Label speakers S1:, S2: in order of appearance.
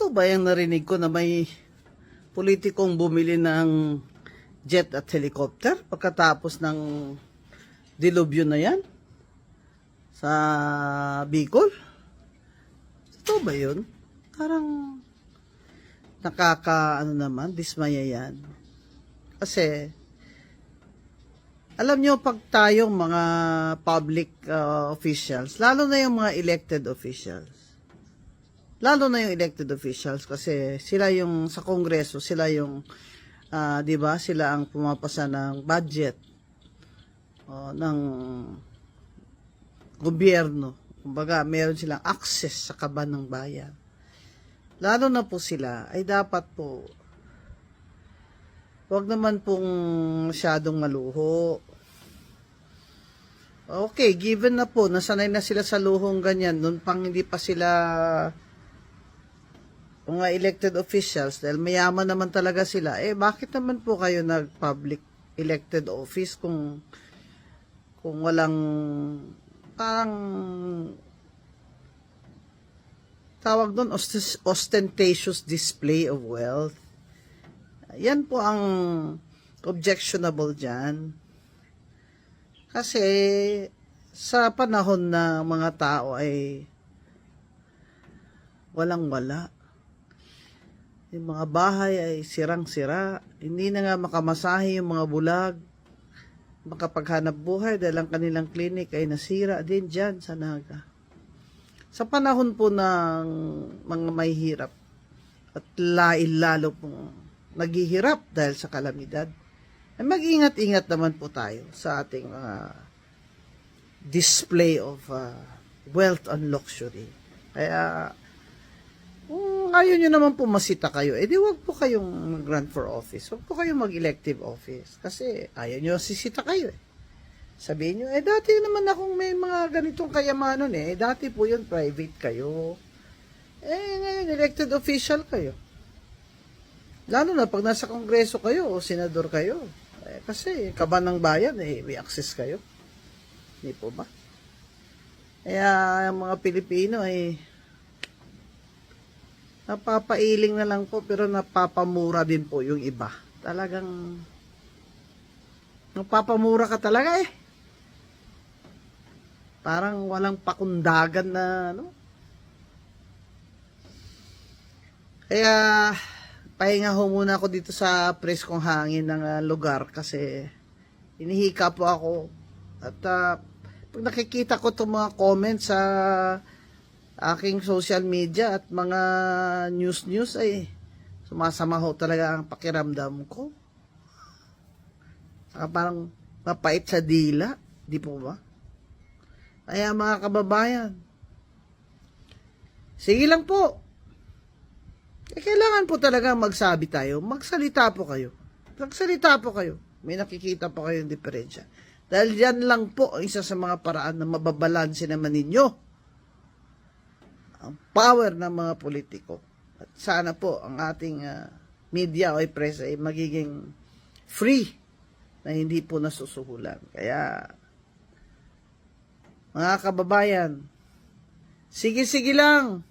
S1: Totoo ba yung narinig ko na may politikong bumili ng jet at helicopter pagkatapos ng dilubyo na yan sa Bicol? Totoo ba yun? Parang nakaka, ano naman, dismaya yan. Kasi, alam nyo, pag tayong mga public uh, officials, lalo na yung mga elected officials, lalo na yung elected officials kasi sila yung sa kongreso, sila yung, ah, di ba, sila ang pumapasa ng budget o, ng gobyerno. Kumbaga, meron silang access sa kaban ng bayan. Lalo na po sila, ay dapat po, wag naman pong masyadong maluho. Okay, given na po, nasanay na sila sa luhong ganyan, noon pang hindi pa sila mga elected officials, dahil mayaman naman talaga sila, eh bakit naman po kayo nag-public elected office kung kung walang parang tawag doon ostentatious display of wealth. Yan po ang objectionable dyan. Kasi sa panahon na mga tao ay walang-wala. Yung mga bahay ay sirang-sira. Hindi na nga makamasahe yung mga bulag. Makapaghanap buhay dahil ang kanilang clinic ay nasira din dyan sa Naga. Sa panahon po ng mga may hirap at lail lalo pong naghihirap dahil sa kalamidad, ay mag-ingat-ingat naman po tayo sa ating mga display of uh, wealth and luxury. Kaya, kung ayaw nyo naman po masita kayo, edi wag po kayong mag-run for office. Wag po kayong mag-elective office. Kasi ayaw nyo sisita kayo eh. Sabihin nyo, eh dati naman akong may mga ganitong kayamanon eh. Dati po yun, private kayo. Eh ngayon, elected official kayo. Lalo na pag nasa kongreso kayo o senador kayo. Eh, kasi kaban ng bayan, eh, may access kayo. Hindi po ba? Kaya ang mga Pilipino ay napapailing na lang po pero napapamura din po yung iba. Talagang napapamura ka talaga eh. Parang walang pakundagan na ano. Kaya pahinga ho muna ako dito sa preskong hangin ng ah, lugar kasi inihika po ako at ah, pag nakikita ko itong mga comments sa aking social media at mga news news ay sumasama ho talaga ang pakiramdam ko. Saka parang mapait sa dila, di po ba? Kaya mga kababayan, sige lang po. Eh, kailangan po talaga magsabi tayo. Magsalita po kayo. Magsalita po kayo. May nakikita po kayong diferensya. Dahil yan lang po isa sa mga paraan na mababalanse naman ninyo ang power ng mga politiko. At sana po ang ating ah, media o press ay magiging free na hindi po nasusuhulan. Kaya, mga kababayan, sige-sige lang.